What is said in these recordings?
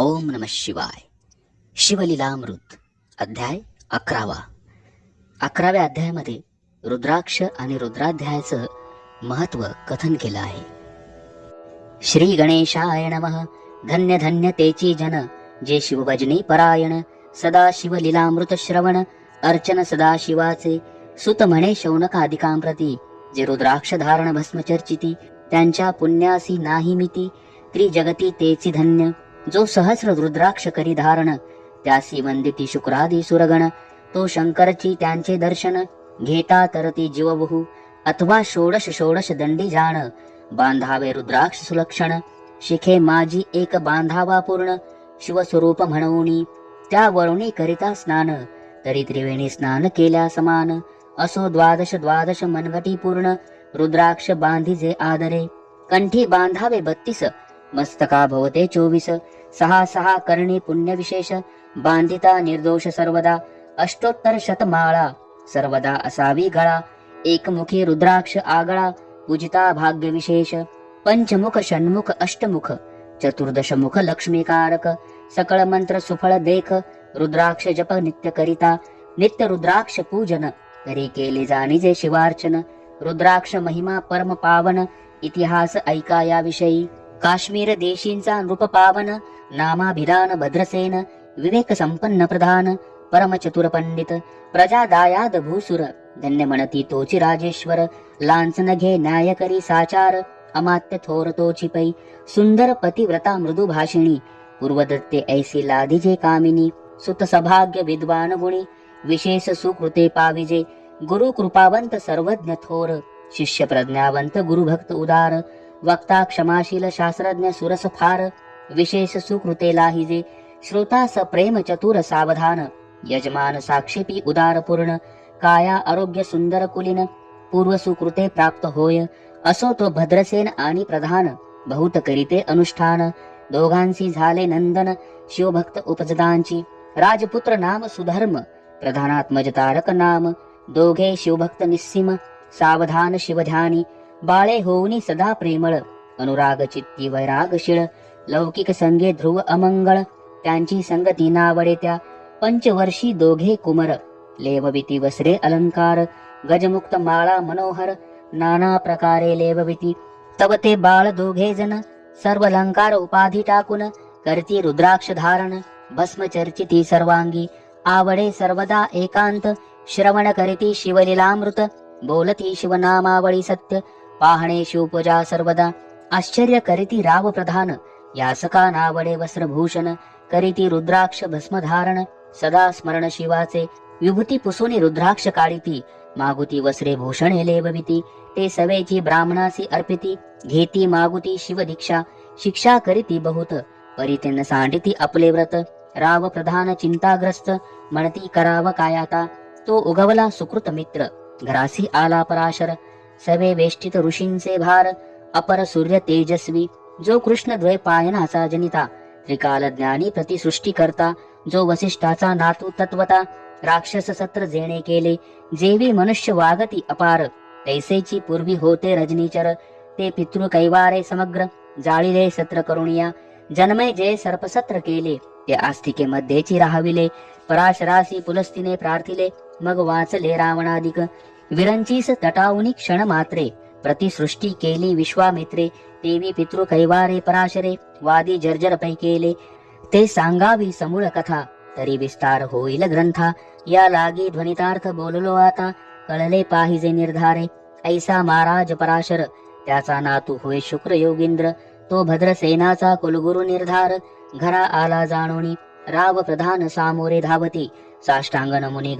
ओम नम शिवाय. शिवलीलामृत अध्याय अकरावा. अकराव्या अध्यायामध्ये रुद्राक्ष आणि रुद्राध्यायाचं महत्त्व कथन केलं आहे. श्री गणेशाय नम. धन्य धन्य तेची जन. जे शिवभजनी परायण सदा शिवलीलामृत श्रवण अर्चन सदा शिवाचे. सुत म्हणे शौनकादिकांप्रती जे रुद्राक्ष धारण भस्म चर्चिती त्यांच्या पुण्यासी नाही मिती त्रिजगती तेची धन्य. जो सहस्र रुद्राक्ष करी धारण त्यासी वंदिती शुक्रादी सुरगण तो शंकरची त्यांचे दर्शन घेता तरती जीवबहू अथवा षोडश षोडश दंडी जाण बांधावे रुद्राक्ष सुलक्षण शिखे माझी एक बांधावा पूर्ण शिवस्वरूप म्हणूनी त्या वरुणी करिता स्नान तरी त्रिवेणी स्नान केल्या समान असो द्वादश द्वादश मनगटी पूर्ण रुद्राक्ष बांधिजे आदरे कंठी बांधावे बत्तीस मस्तका भवते चोवीस सहा सहा कर्णी पुण्यविशेष बांधिता निर्दोष सर्वदा अष्टोत्तर शतमाळा सर्वदा असावी गळा एकमुखी रुद्राक्ष आगळा पूजिता भाग्य विशेष पंचमुख षण्मुख अष्टमुख चतुर्दश मुख लक्ष्मीकारक सकळ मंत्र सुफळ देख रुद्राक्ष जप नित्य करिता नित्य रुद्राक्ष पूजन करी केले जाणीजे शिवार्चन रुद्राक्ष महिमा परम पावन इतिहास ऐका विषयी काश्मीर देशींचा नृप पावन नामाभिधान भद्रसेन विवेक संपन्न प्रधान परम चतुर पंडित प्रजादायाद भूसुर धन्य म्हणती तोची राजेश्वर लांचन घे न्याय करी साचार अमात्य थोर तोची पै सुंदर पतिव्रता मृदू भाषिणी पूर्वदत्ते ऐसी लादिजे कामिनी सुत सभाग्य विद्वान गुणी विशेष सुकृते पाविजे गुरु कृपावंत सर्वज्ञ थोर शिष्य प्रज्ञावंत गुरुभक्त उदार वक्ता क्षमाशील शास्त्रज्ञ सुरस फार विशेष सुकृते लाहिजे श्रोता स प्रेम चतुर सावधान यजमान साक्षेपी उदार पूर्ण काया आरोग्य सुंदर कुलीन पूर्व सुकृते प्राप्त होय असो तो भद्रसेन आणि प्रधान बहुत करीते अनुष्ठान दोघांशी झाले नंदन शिवभक्त उपजदांची राजपुत्र नाम सुधर्म प्रधानात्मज तारक नाम दोघे शिवभक्त निस्सिम सावधान शिवध्यानी बाळे होऊनी सदा प्रेमळ. अनुराग चित्ती वैरागशीळ लौकिक संगे ध्रुव अमंगळ. त्यांची संगती नावडे त्या पंचवर्षी दोघे कुमर. लेवविती वसरे अलंकार. गजमुक्त माळा मनोहर. नाना प्रकारे लेवविती तव ते बाळ दोघे जण. सर्व लंकार उपाधी टाकून. करती रुद्राक्ष धारण. भस्म चर्चिती सर्वांगी. आवडे सर्वदा एकांत. श्रवण करीती शिवलीलामृत. बोलती शिवनामावळी सत्य. पाहणे शिवपूजा सर्वदा. आश्चर्य करीती राव प्रधान यासका नावडे वस्त्रभूषण. करीती रुद्राक्ष भस्मधारण. सदा स्मरण शिवाचे. विभूती पुसुनी रुद्राक्ष काढिती. मागुती वस्त्रे भूषणे लेवविती ते सवेची ब्राह्मणासी अर्पिती. घेती मागुती शिवदीक्षा. शिक्षा करीती बहुत. परितेन सांडिती आपले व्रत. राव प्रधान चिंताग्रस्त. म्हणती कराव कायाता तो उगवला सुकृत मित्र. घरासी आला पराशर सवे वेष्टित ऋषींचे भार अपर सूर्य तेजस्वी जो कृष्ण द्वैपायनाचा जनिता त्रिकाल ज्ञानी प्रतिसृष्टी करता जो वसिष्ठाचा नातू तत्वता राक्षस सत्र जेणे केले जेवी मनुष्य वागती अपार तैसेची पूर्वी होते रजनीचर ते पितृ कैवारे समग्र जाळीले सत्र करुणिया जन्मय जे सर्पसत्र केले ते आस्तिके मध्येची राहविले पराशरासी पुलस्तीने प्रार्थिले मग वाचले रावणादिक विरंचीस तटावनी क्षण मात्रे प्रतिसृष्टी केली विश्वामित्रे देवी पितृ कैवारे पराशरे वादी जर्जर पै केले ते सांगावी समूळ कथा तरी विस्तार होईल ग्रंथा या लागी ध्वनितार्थ बोललो आता कळले पाहिजे निर्धारे ऐसा महाराज पराशर त्याचा नातू होय शुक्र योगींद्र तो भद्रसेनाचा कुलगुरु निर्धार घरा आला जाणोनी राव प्रधान सामोरे धावती साष्टांगन मुनी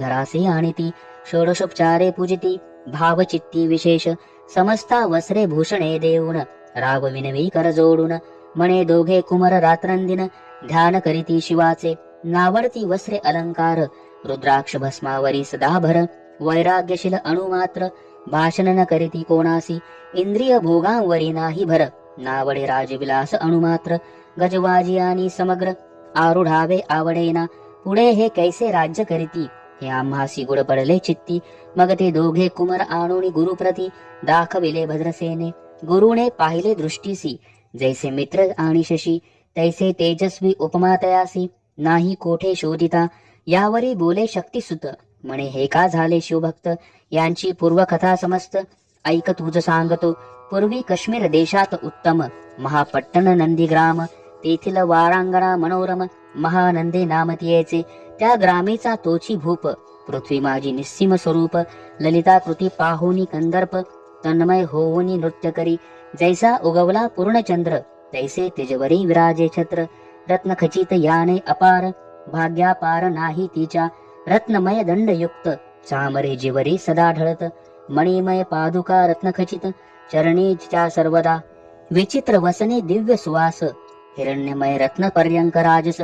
आणि ती षोडशोपचारे पूजिती भावचित्ती विशेष समस्ता वस्त्रे भूषणे देऊन राव विनवी कर जोडून मने दोघे कुमर रात्रंदिन ध्यान करीती शिवाचे नावडती वस्त्रे अलंकार रुद्राक्ष भस्मावरी सदाभर वैराग्यशील अणुमात्र भाषण न करीती कोणासी इंद्रिय भोगांवरी नाही भर नावडे राजविलास अणुमात्र गजवाजी आणि समग्र आरुढावे आवडेना पुढे हे कैसे राज्य करीती? हे आम्हासी गुड पडले चित्ती मग ते दोघे कुमर आणून गुरुप्रती दाखविले भद्रसेने. गुरुने पाहिले दृष्टीसी जैसे मित्र आणि शशी तैसे तेजस्वी उपमा तयासी नाही कोठे शोधिता यावरी बोले शक्तिसुत. म्हणे हे का झाले शिवभक्त? यांची पूर्वकथा समस्त. ऐक तुझ सांगतो. पूर्वी काश्मीर देशात उत्तम. महापट्टण नंदीग्राम. तेथील वारांगणा मनोरम महानंदे नामतीयेचे त्या ग्रामीचा तोची भूप पृथ्वी माझी निस्सीम स्वरूप ललिता कृती पाहुनी कंदर्प तन्मय होऊनी नृत्य करी. जैसा उगवला पूर्णचंद्र तैसे तिजवरी विराजे छत्र. रत्न खचित याने अपार भाग्यापार नाही तिच्या. रत्नमय दंडयुक्त चामरे जिवरी सदा ढळत. मणिमय पादुका रत्नखचित चरणी सर्वदा. विचित्र वसने दिव्य सुवास हिरण्यमय रत्न पर्यंक राजस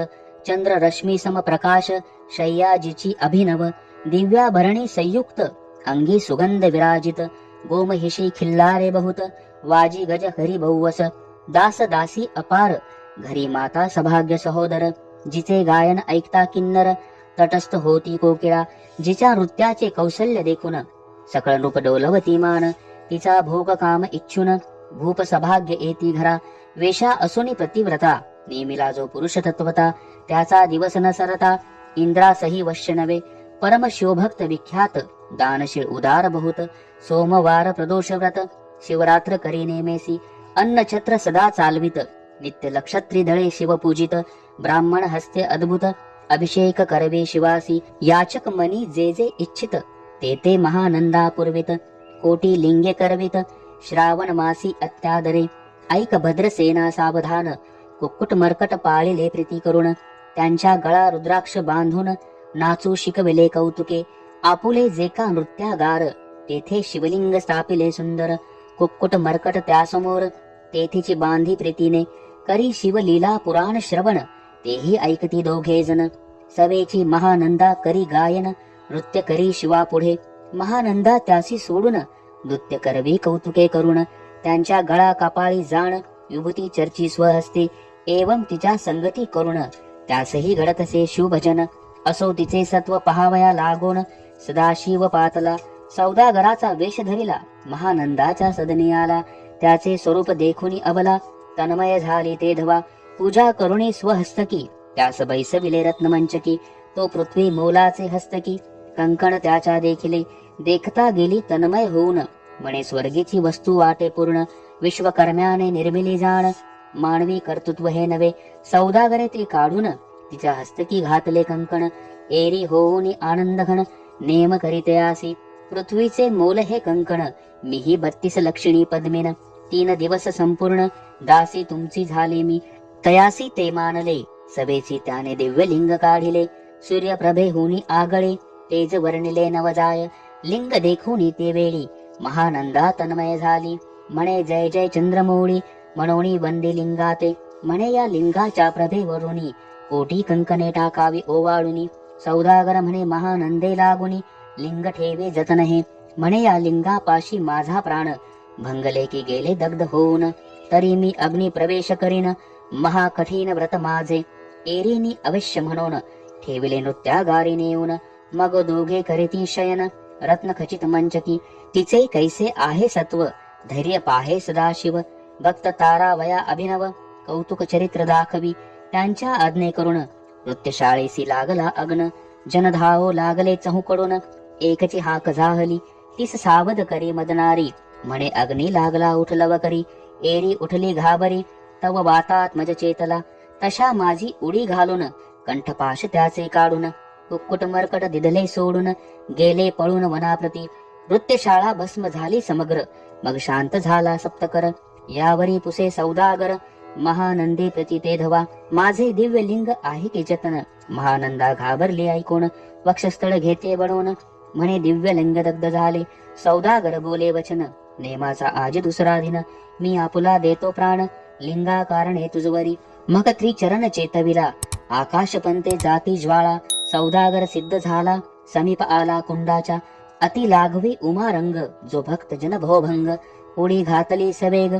चंद्र रश्मी सम प्रकाश शय्याजीची अभिनव दिव्याभरणी संयुक्त अंगी सुगंध विराजित गोमहिषी खिल्लारे बहुत वाजी गज हरी बहुवस दास दासी अपार घरी माता सभाग्य सहोदर जिचे गायन ऐकता किन्नर तटस्थ होती कोकिळा जिच्या नृत्याचे कौशल्य देखून सकळ रूप डोलवती मान तिचा भोग काम इच्छुन भूप सभाग्य येती घरा वेशा असोनी प्रतिव्रता. नेमिला जो पुरुष तत्वता त्याचा दिवस न सरता इंद्रासही वश्य नवे परम शिवभक्त विख्यात दानशील उदार बहुत सोमवार प्रदोष व्रत शिवरात्र करी नेमेसी अन्न छत्र सदा चालवित. नित्य लक्षत्रिधळे शिवपूजित ब्राह्मण हस्ते अद्भुत अभिषेक करवे शिवासी याचक मनी जे जे इच्छित ते ते महानंदा पुरवित कोटी लिंगे करवित श्रावण मासी अत्यादरे. ऐक भद्रसेना सावधान कुक्कुट मरकट पाळिले प्रीती करुण त्यांच्या गळा रुद्राक्ष बांधून नाचू शिकविले कौतुके. आपुले जे का नृत्यागार तेथे शिवलिंग स्थापिले सुंदर. कुक्कुट मर्कट त्यासमोर तेथीची बांधी प्रीतीने करी शिवलीला पुराण श्रवण तेही ऐकती दोघे जण. सवेची महानंदा करी गायन नृत्य करी शिवा पुढे महानंदा त्यासी सोडून नृत्य करवी कौतुके करुण त्यांच्या गळा कपाळी जाण विभूती चर्ची स्वहस्ते एवं तिच्या संगती करुण. त्यासही घडत असे शिवभजन असो तिचे सत्व पहावया लागून सदाशिव पातला. सौदागराचा वेश धरिला महानंदाच्या सदनी आला. त्याचे स्वरूप देखुनी अबला तन्मय झाली ते धवा. पूजा करुणी स्वहस्तकी त्यास बैसविले रत्नमंचकी. तो पृथ्वी मोलाचे हस्तकी. कंकण त्याच्या देखिले देखता गेली तन्मय होऊन. म्हणे स्वर्गीची वस्तू वाटे पूर्ण विश्वकर्म्याने निर्मिली जाण. मानवी कर्तृत्व हे नवे सौदागरे ते काढून तिच्या हस्तकी घातले कंकण. एरी होऊन आनंद घण नेम करीते आसी पृथ्वीचे मोल हे कंकण मीही बत्तीस लक्षणी पद्मेन. तीन दिवस संपूर्ण दासी तुमची झाले मी. तयासी ते मानले सभेची त्याने दिव्य लिंग काढिले. सूर्यप्रभे हुनी आगळे तेज वर्णिले नवजाय. लिंग देखुनी ते वेळी महानंदा तन्मय झाली. म्हणे जय जय चंद्रमौळी. म्हणोनी बंदी लिंगाते. म्हणे या लिंगाच्या प्रभेवरुनी. कोटी कंकणे टाकावी ओवाळुनी. सौदागर म्हणे महानंदे लागुनी. लिंग ठेवे जतन हे. म्हणे या लिंगापाशी माझा प्राण. भंगले की गेले दग्ध होऊन. तरी मी अग्नि प्रवेश करीन. महाकठीण व्रत माझे. एरीनी अवश्य म्हणून. ठेविले नृत्यागारी नेऊन मग दोघे करीती शयन. रत्न खचित मंचकी. तिचे कैसे आहे सत्व? धैर्य पाहे सदाशिव. भक्त तारा वया अभिनव. कौतुक चरित्र दाखवी. त्यांच्या आज्ञे करून नृत्यशाळेसी लागला अग्न. जनधाओ लागले चहूकडून. एकची हाक झाहली. तीस सावध करी मदनारी. म्हणे अग्नी लागला उठलव करी. एरी उठली घाबरी. तव वातात मज चेतला. तशा माझी उडी घालून. कंठपाश त्याचे काढून. कुक्कुट मरकट दिदले सोडून. गेले पळून वनाप्रती. नृत्यशाळा भस्म झाली समग्र. मग शांत झाला सप्तकर यावरी पुसे सौदागर. महानंदी प्रति ते धवा माझे दिव्य लिंग आहे की जतन. महानंदा घाबरले ऐकून वक्षस्थळ घेते बनवून म्हणे दिव्य लिंग दग्ध झाले. सौदागर बोले वचन. नेमाचा आज दुसरा दिन. मी आपुला देतो प्राण. लिंगा कारणे तुझवरी मग त्रिचरण चेतविला. आकाश पंते जाती ज्वाळा. सौदागर सिद्ध झाला. समीप आला कुंडाच्या. अति लाघवी उमारंग जो भक्त जन भोभंग उडी घातली सवेग।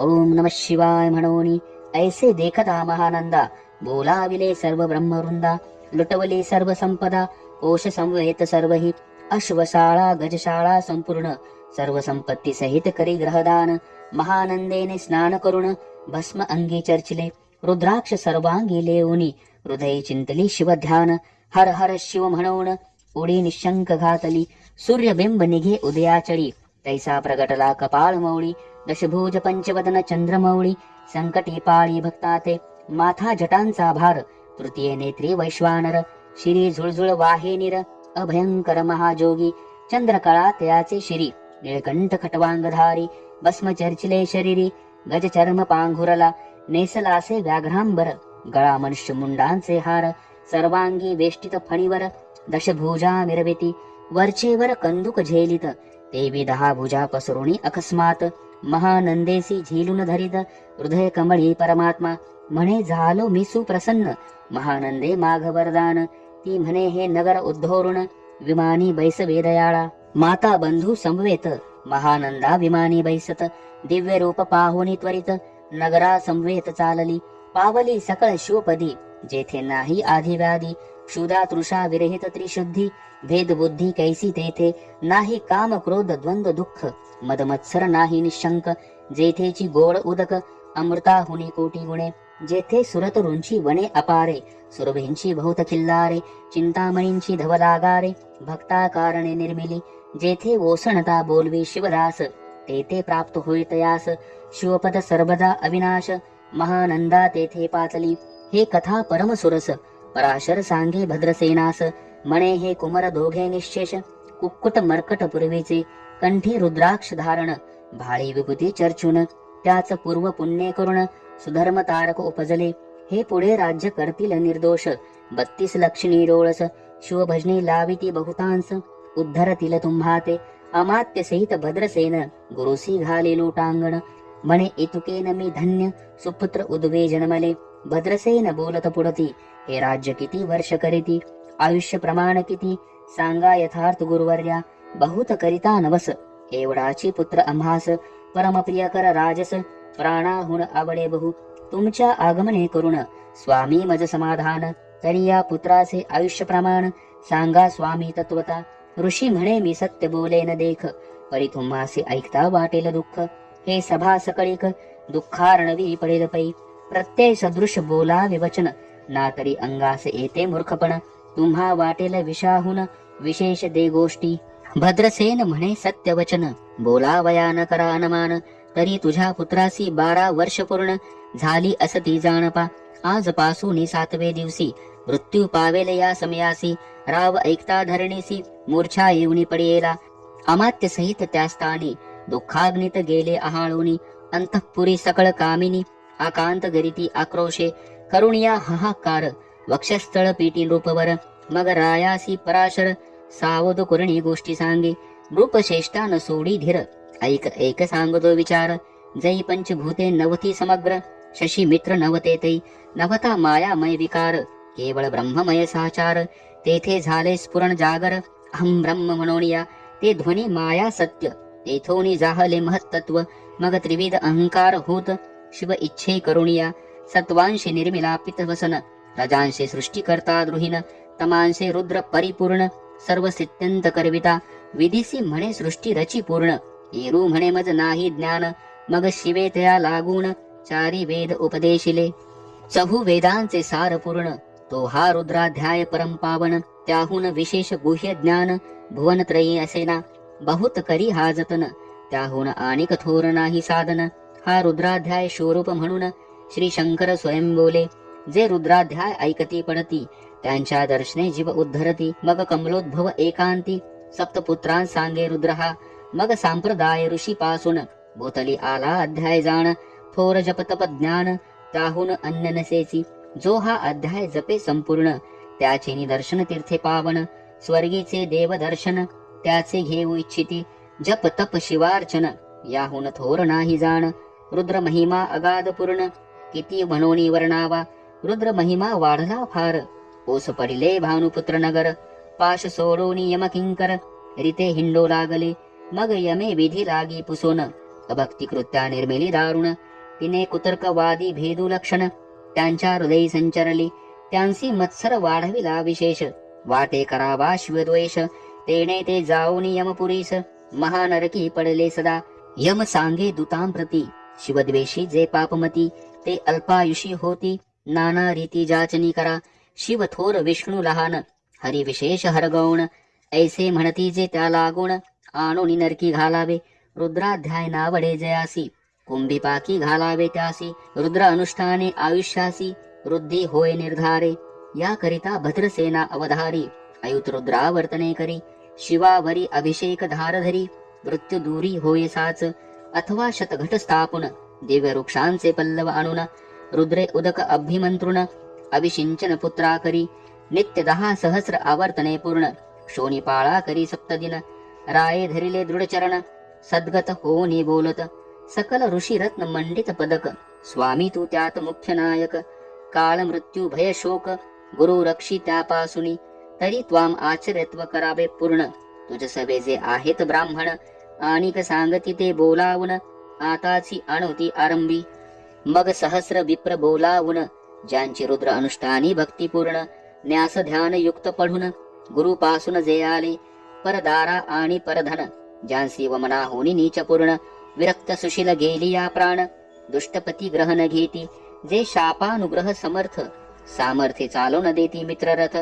ओम नम शिवाय म्हणून ऐसे देखता महानंदा बोलाविले सर्व ब्रह्मवृंदा लुटवली सर्व संपदा कोश संवेत सर्वही अश्वशाळा गजशाळा संपूर्ण सर्व संपत्ती सहित करी ग्रहदान। महानंदेने स्नान करून भस्म अंगी चर्चिले रुद्राक्ष सर्वांगी लेऊनी हृदय चिंतली शिवध्यान हर हर शिव म्हणून उडी निशंक घातली सूर्यबिंब निघे उदयाचळी तैसा प्रगटला कपाळ मौळी दशभुज पंचवदन चंद्रमौळी संकटी पाळी भक्ताते माथा जटांचा भार तृतीय नेत्री वैश्वानर शिरी झुळझुळ वाहे निर अभयंकर महाजोगी चंद्रकळा त्याचे शिरी निळकंठ खटवांगधारी भस्म चर्चिले शरीरी गज चर्म पांघुरला नेसलासे व्याघ्रांबर गळा मनुष्य मुंडांचे हार सर्वांगी वेष्टित फणीवर दशभुजा मिरविती वरचेवर कंदुक झेलित देवी दहा भुजा पसरुणी अकस्मात महानंदेसी झिलून धरित हृदय कमळी परमात्मा म्हणे झालो मी सुप्रसन्न महानंदे माघ वरदान ती म्हणे हे नगर उद्धोरुण विमानी बैस वेदयाळा माता बंधू समवेत महानंदा विमानी बैसत दिव्य रूप पाहुनी त्वरित नगरा समवेत चालली पावली सकळ शिवपदी जेथे नाही आधी व्याधी क्षुधा तृषा विरहित त्रिशुद्धी भेद बुद्धी कैसी तेथे नाही काम क्रोध द्वंद्व दुःख मदमत्सर नाही निशंक जेथेची गोड उदक अमृता हुनी कोटी गुणे जेथे सुरत रुंची वने अपारे सुरभींची बहुत किल्लारे चिंतामणींची धवलागारे भक्ता कारणे निर्मिली जेथे ओसणता बोलवी शिवदास तेथे प्राप्त होईतयास शिवपद सर्वदा अविनाश महानंदा तेथे पाचली हे कथा परमसुरस पराशर सांगे भद्रसेनास मणे हे कुमर दोघे निशेष कुक्कुट मर्कट पूर्वीचे कंठी रुद्राक्ष धारण भाळी विभूती चर्चून त्याच पूर्व पुण्य करून सुधर्म तारक उपजले हे पुढे राज्य करतील निर्दोष बत्तीस लक्ष्मी डोळस शिवभजनी लाविती बहुतांस उद्धरतील तुम्हाते अमात्य सहित भद्रसेन गुरुसी घाले लोटांगण म्हणे इतुकेन मी धन्य सुपुत्र उद्वे जन्मले भद्रसेन बोलत पुढती हे राज्य किती वर्ष करीती? आयुष्य प्रमाण किती? सांगा यथार्थ गुरुवर्या बहुत करिता नवस. एवढाची पुत्र आम्हास परमप्रिय कर राजस प्राणाहुन आवडे बहु. तुमच्या आगमने करुण स्वामी मज समाधान. तरी या पुत्राचे आयुष्य प्रमाण सांगा स्वामी तत्वता. ऋषी म्हणे मी सत्य बोले न देख. परी तुम्हासे ऐकता वाटेल दुःख. हे सभा सकळीक दुःखार्णवी पडेल पै. प्रत्यय सदृश बोला विवचन. ना तरी अंगास येते मूर्खपण. तुम्हा वाटेल विषाहून विशेष दे गोष्टी भद्रसेन म्हणे सत्य वचन बोला न करा अनमान. तरी तुझ्या पुत्रासी बारा वर्ष पूर्ण. झाली असती जाणपा. आज पासून सातवे दिवशी. मृत्यू पावेल या समयासी. राव ऐकता धरणीसी. मूर्छा येऊनी पडियेला. अमात्य सहित त्या स्थानी. दुःखाग्नित गेले अहाळूनी अंतःपुरी सकळ कामिनी. आकांत गरिती आक्रोशे. करुणिया हाहाकार वक्षस्थळ पीटी नृपवर मग रायासी पराशर सावध कुरणी गोष्टी सांगे नृपश्रेष्ठा न सोडी धीर ऐक एक सांगतो विचार जै पंचभूते नवती समग्र शशी मित्र नवते तै नवता मायामय विकार केवळ ब्रह्ममय साचार तेथे झाले स्फुरण जागर अहम ब्रह्म म्हणोनिया ते ध्वनी माया सत्य तेथोनी जाहले महत्तत्व मग त्रिविध अहंकार होत शिव इच्छे करुणिया सत्वांशे निर्मिला पितवसन रजांशे सृष्टीकर्ता द्रुहीन तमांशे रुद्र परिपूर्ण सर्व सित्यंत करविता विधिसी म्हणे सृष्टी रची पूर्ण येरू म्हणे मज नाही ज्ञान मग शिवे तया लागून चारी वेद उपदेशिले. चहु वेदांचे सार पूर्ण तो हा रुद्राध्याय परम पावन त्याहून विशेष गुह्य ज्ञान भुवनत्रयी असेना बहुत करी हा जतन त्याहून आणिक थोर नाही साधन हा रुद्राध्याय शोरूप म्हणून श्री शंकर स्वयं बोले जे रुद्राध्याय ऐकती पडती त्यांच्या दर्शने जीव उद्धरती. मग कमलोद्भव एकांती सप्तपुत्रां सांगे रुद्रहा. मग सांप्रदाय ऋषी पासून भूतली आला अध्याय जाण. थोर जप तप ज्ञान त्याहून अन्य नसेची. जो हा अध्याय जपे संपूर्ण त्याचे निदर्शन तीर्थे पावन. स्वर्गीचे देव दर्शन त्याचे घेऊ इच्छिती. जप तप शिवार्चन याहून थोर नाही जाण. रुद्र महिमा अगाध पूर्ण किती म्हणोनी वर्णावा रुद्र महिमा वाढला फार. ओस पडिले भानुपुत्र नगर पाश सोडोनी यम किंकर रिते हिंडो लागले मग यमे विधी लागी पुसोन. अभक्ती कृत्या निर्मिली दारुण तिने कुतर्कवादी भेदू लक्षण त्यांच्या हृदयी संचरली त्यांसी मत्सर वाढविला विशेष. वाटे करावा शिवद्वेष तेने ते जाऊन यमपुरीस महानरकी पडले सदा. यम सांगे दुतां प्रती शिवद्वेषी जे पापमती ते अल्पायुषी होती. नाना रीती जाचनी करा. शिव थोर विष्णू लहान. हरी विशेष हरगौण ऐसे म्हणती जे त्या लागून आणून नरकी घालावे. रुद्राध्याय नावडे जयासी. कुंभिपाकी घालावे त्यासी. रुद्र अनुष्ठाने आयुष्यासी. वृद्धी होय निर्धारे. याकरिता भद्रसेना अवधारी. अयुत रुद्रावर्तने करी. शिवावरी अभिषेक धारधरी. मृत्यू दूरी होय साच. अथवा शतघट स्थापन. दिव्य वृक्षांचे पल्लव आणून रुद्रे उदक अभिमंत्रुण अभिषिंचन पुत्रा करी नित्य दहा सहस्र आवर्तने पूर्ण शोनिपाळा करी सप्तदिन राये धरिले दृढचरण सद्गत होनी बोलत सकल ऋषी रत्न मंडित पदक स्वामी तू त्यात मुख्य नायक काळ मृत्यू भय शोक गुरु रक्षी त्यापासुनी तरी त्वाम आचर्यत्व करावे पूर्ण तुझ सवे जे आहेत ब्राह्मण आणिक सांगती ते बोलावून आताची आणवती आरंभी मग सहस्र विप्र बोलावून ज्यांची रुद्र अनुष्ठानी भक्तिपूर्ण न्यास ध्यान युक्त पढून गुरुपासून जे आले परदारा आणि परधन ज्यांसी वमना होनी पूर्ण विरक्त सुशील गेली या प्राण दुष्टपती ग्रहण घेती जे शापानुग्रह समर्थ सामर्थ्य चालवून देती मित्ररथ।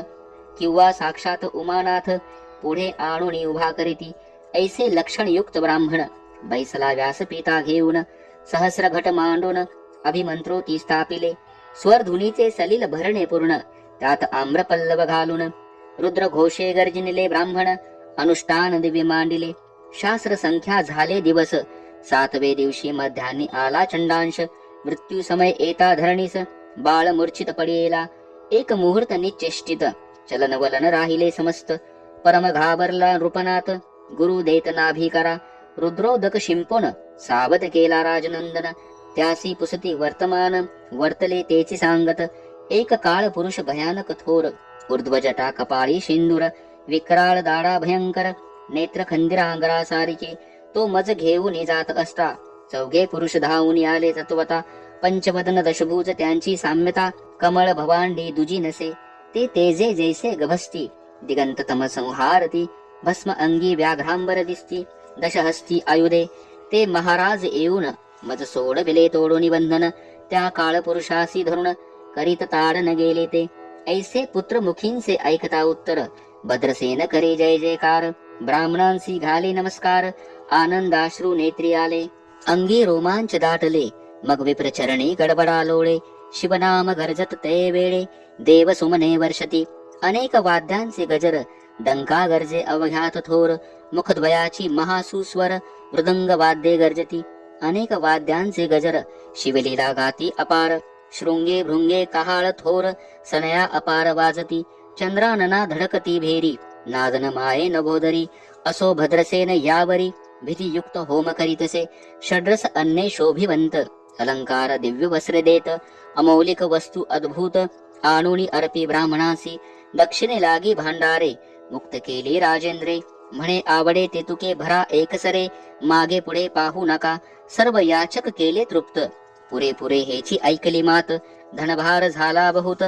किंवा साक्षात उमानाथ पुढे आणून उभा करीती ऐसे लक्षण युक्त ब्राह्मण बैसला व्यासपीता घेऊन सहस्र घट मांडून अभिमंत्रो ती स्थापिले. स्वरधुनीचे सलील भरणे पूर्ण त्यात आम्रपल्लव घालून रुद्र घोषे गर्जनिले ब्राह्मण अनुष्ठान दिवे मांडिले. शास्त्र संख्या झाले दिवस सातवे दिवशी मध्यान्नी आला चंडांश मृत्यू समय येता धरणीस बाळ मूर्छित पडेला. एक मुहूर्त निचेष्टित चलन वलन राहिले समस्त परम घाबरला नृपनाथ गुरु देत नाभी करा रुद्रोदक शिंपोन सावध केला राजनंदन त्यासी पुसती वर्तमान वर्तले तेची सांगत एक काळ पुरुष भयानक थोर उर्ध्वजटा कपाळी सिंदूर विक्राळ दाडा भयंकर नेत्र खंदिरांगरा सारिके तो मज घेऊन जात असता चौघे पुरुष धावून आले तत्वता पंचवदन दशभुज त्यांची साम्यता कमळ भवांडी दुजी नसे ते तेजे जैसे गभस्ती दिगंत तम संहारती भस्म अंगी व्याघ्रांबर दिसती दशहस्ती आयुधे ते महाराज येऊन मज सोडविले तोडून बंधन त्या काळ पुरुषासी धरुण करीत ताडन गेले ते। ऐसे पुत्र मुखींचे ऐकता उत्तर भद्रसेन करे जय जयकार। ब्राह्मणांसी घाले नमस्कार आनंदाश्रू नेत्री आले अंगी रोमांच दाटले मग विप्रचरणी गडबडा लोळे। शिवनाम गरजत ते वेळे देव सुमने वर्षती। अनेक वाद्यांचे गजर डंका गरजे अवघ्यात थोर मुखद्वयाची महासुस्वर मृदंग वाद्ये गर्जती। अनेक वाद्यांचे गजर शिवलीला गाती अपार। शृंगे भृंगे कहाळ थोर सनया अपार वाजती। चंद्रानना धडकती भेरी नादन माये नभोदरी। असो भद्रसेन यावरी भीतियुक्त होम करीतसे। षड्रस अन्ने शोभिवंत अलंकार दिव्य वस्त्र देत। अमौलिक वस्तू अद्भुत आणुणी अर्पी ब्राह्मणासी। दक्षिणे लागी भांडारे मुक्त केली राजेंद्रे. म्हणे आवडे ते तुके भरा एकसरे. मागे पुढे पाहू नका. सर्व याचक केले तृप्त. पुरे पुरे हेची ऐकली मात. धनभार झाला बहुत.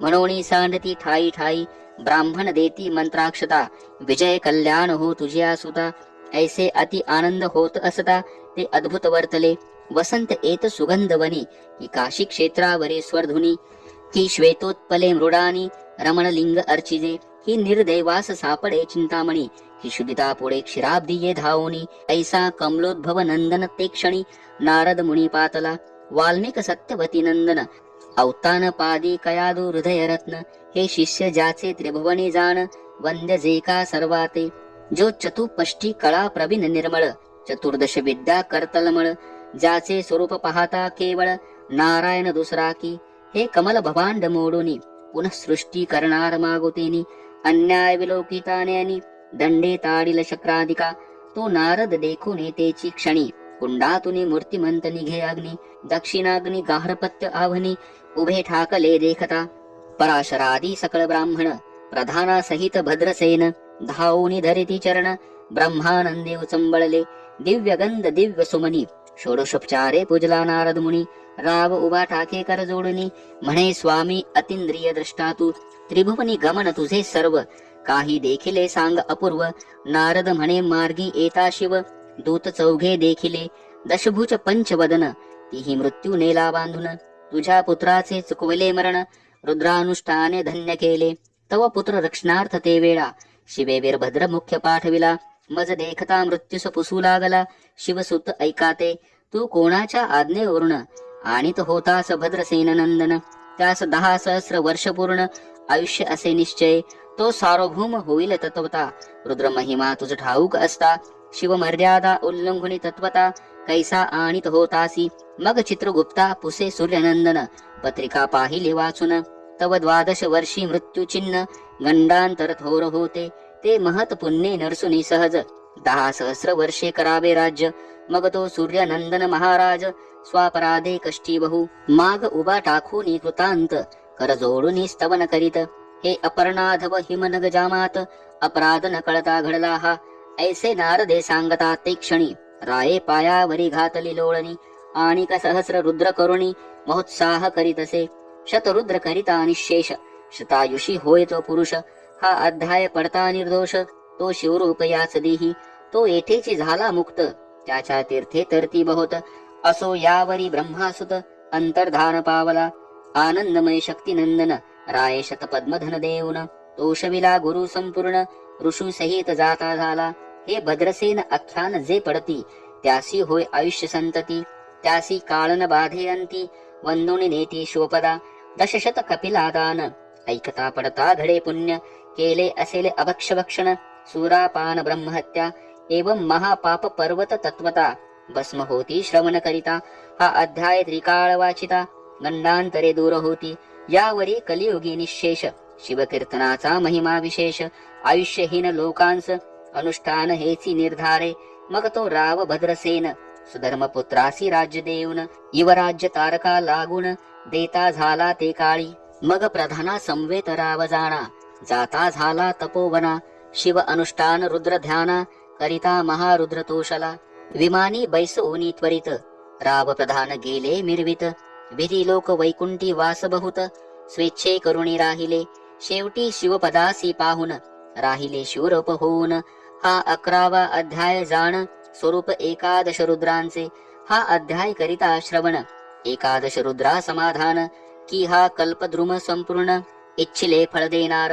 म्हणून सांडती ठाई ठाई. ब्राह्मण देती मंत्राक्षता. विजय कल्याण हो तुझ्या सुता. ऐसे अति आनंद होत असता. ते अद्भुत वर्तले. वसंत येत सुगंधवनी. की काशी क्षेत्रावरे स्वरधुनी की श्वेतोत्पले मृडानी. रमणलिंग अर्चिजे. ही निर्दैवास सापडे चिंतामणी. ही शुद्धिता पुढे क्षीराब्दी ये धावोनी. ऐसा कमलोद्भव नंदन ते क्षणी. नारद मुनी पातला. वाल्मिक सत्यवती नंदन. अवतान पादी कयादू हृदय रत्न हे शिष्य ज्याचे त्रिभुवनी जाण. वंद्य जे का सर्वाते. जो चतुपष्टी कळा प्रवीण निर्मळ. चतुर्दश विद्या कर्तलमळ. ज्याचे स्वरूप पाहता केवळ. नारायण दुसरा की. हे कमल भवांड मोडूनी. पुनः सृष्टी करणार मागुतेनी. अन्याय विलोकिता विलोकिताने दंडे ताडील शक्राधिका तो नारद देखून तेची क्षणी कुंडातुनी मूर्तिमंत निघे अग्नी दक्षिणाग्नी गाहरपत्य आवनी उभे ठाकले देखता पराशरादी सकळ ब्राह्मण प्रधाना सहित भद्रसेन धावूनी धरिती चरण ब्रह्मानंदे उचंबळले दिव्य गंध दिव्य सुमनी षोडशोपचारे पूजला नारद मुनी राव उभा ठाके कर जोडणी म्हणे स्वामी अतिंद्रिय द्रष्टा तू त्रिभुवनी गमन तुझे सर्व. काही देखिले सांग अपूर्व. नारद म्हणे मार्गी येता शिव. दूत चौघे देखिले. दशभुज पंचवदन. तीही मृत्यू नेला बांधून तुझ्या पुत्राचे चुकवले मरण. रुद्रानुष्ठाने धन्य केले. तव पुत्र रक्षणार्थ ते वेळा. शिवे वीरभद्र मुख्य पाठविला. मज देखता मृत्यूस पुसू लागला. शिवसुत ऐकाते. तू कोणाच्या आज्ञेवरून? आणित होतास भद्रसेन नंदन त्यास दहा सहस्र वर्ष पूर्ण. आयुष्य असे निश्चय. तो सार्वभौम होईल तत्वता. रुद्र महिमा तुझ ठाऊक असता. शिव मर्यादा उल्लंघुनी तत्वता. कैसा आणित होतासी. मग चित्रगुप्ता पुसे सूर्यनंदन. पत्रिका पाहिले वाचून. तव द्वादश वर्षी मृत्यू चिन्ह. गंडांतर थोर होते. ते महत पुण्ये नरसुनी सहज. दहा सहस्र वर्षे करावे राज्य. मग तो सूर्यनंदन महाराज. स्वापराधे कष्टी बहु. माग उभा टाकून कृतांत. कर जोडून स्तवन करीत. हे अपर्णाधव हिमनग जामात अपराध न कळता घडला हा ऐसे नारदे सांगता ते क्षणी राये पायावरी घातली लोळणी. आणि का सहस्र रुद्र करुणी महोत्साह करीतसे. शतरुद्र करिता निशेष शतायुषी होय तो पुरुष. हा अध्याय पडता निर्दोष तो शिवरूप याच देही. तो येथेची झाला मुक्त त्याच्या तीर्थे तरती बहुत. असो यावरी ब्रह्मासुत अंतर्धान पावला. आनंदमय शक्तिनंदन राय शत पद्मधन देऊन तोषविला गुरु संपूर्ण ऋषू सहित जाता झाला. हे भद्रसेन आख्यान जे पडती त्यासी होय आयुष्य संतती त्यासी काळन बाधे अंती नेती शोपदा दशशत कपिलादान. ऐकता पडता घडे पुण्य केले असेल अभक्ष भक्षण सुरापान ब्रह्महत्या एवं महापाप पर्वत तत्वता. भस्म होती श्रवण करिता हा अध्याय त्रिकाळ वाचिता गंडांतरे दूर होती. यावरी कलियुगी निशेष शिवकीर्तनाचा महिमा विशेष आयुष्यहीन लोकांस अनुष्ठान हेची निर्धारे. मग तो राव भद्रसेन सुधर्मपुत्रासी राज्य देऊन युवराज्य तारका लागून देता झाला ते काळी. मग प्रधाना संवेत राव जाणा जाता झाला तपोवना. शिव अनुष्ठान रुद्र ध्याना करिता महारुद्र तोषला. विमानी बैसोनी त्वरित राव प्रधान गेले मिरवित. विधी लोक वैकुंठी वास बहुत स्वेच्छे करुणी राहिले शेवटी शिवपदासी पाहुन राहिले शूरप होऊन हा अकरावा अध्याय जाण स्वरूप एकादश रुद्रांचे. हा अध्याय करिता श्रवण एकादश रुद्रा समाधान. की हा कल्पद्रुम संपूर्ण इच्छिले फळ देणार.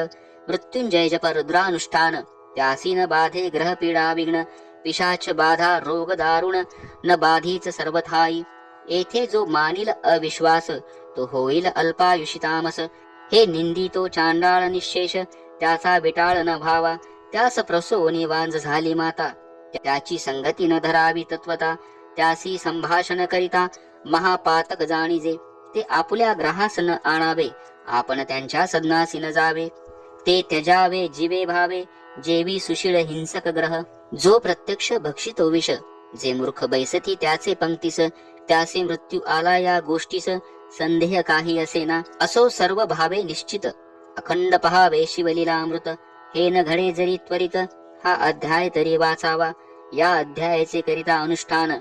मृत्युंजय जप रुद्रानुष्ठान त्यासी न बाधे ग्रह पीडा विघ्न. पिशाच बाधा रोग दारुण न बाधीच सर्वथाई. येथे जो मानिल अविश्वास तो होईल अल्पायुषितामस. हे निंदितो चांडाळ निशेष त्याचा विटाळ न भावा त्यास प्रसोनी वांज झाली माता. त्याची संगती न धरावी तत्वता. त्यासी संभाषण करिता महापातक जाणीजे. ते आपल्या ग्रहास न आणावे. आपण त्यांच्या सदनासी न जावे. ते त्यजावे जीवे भावे. जेवी सुशील हिंसक ग्रह. जो प्रत्यक्ष भक्षितो विष. जे मूर्ख बैसती त्याचे पंक्तीस. त्याचे मृत्यू आला या गोष्टीस संदेह काही असेना. असो सर्व भावे निश्चित. अखंड पहावे शिवलीलामृत. हे न घडे जरी त्वरित हा अध्याय तरी वाचावा. या अध्यायाचे करिता अनुष्ठान.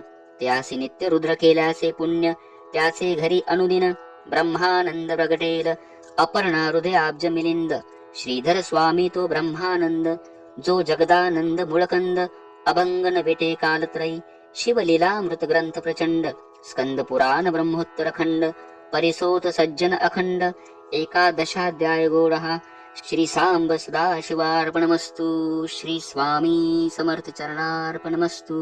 त्यासे नित्य रुद्र केल्याचे पुण्य त्याचे घरी अनुदिन. ब्रह्मानंद प्रगटेल. अपर्णा हृदयाब्ज मिलिंद श्रीधर स्वामी तो ब्रह्मानंद. जो जगदानंद मुळकंद. अभंगन विटे कालत्रयी. शिवलीलामृत ग्रंथ प्रचंड. स्कंद पुराण ब्रह्मोत्तरखंड परिसोत सज्जन अखंड एकादशाध्याय गोडहा श्री सांब सदाशिवार्पणमस्तु। श्री स्वामी समर्थ चरणार्पणमस्तु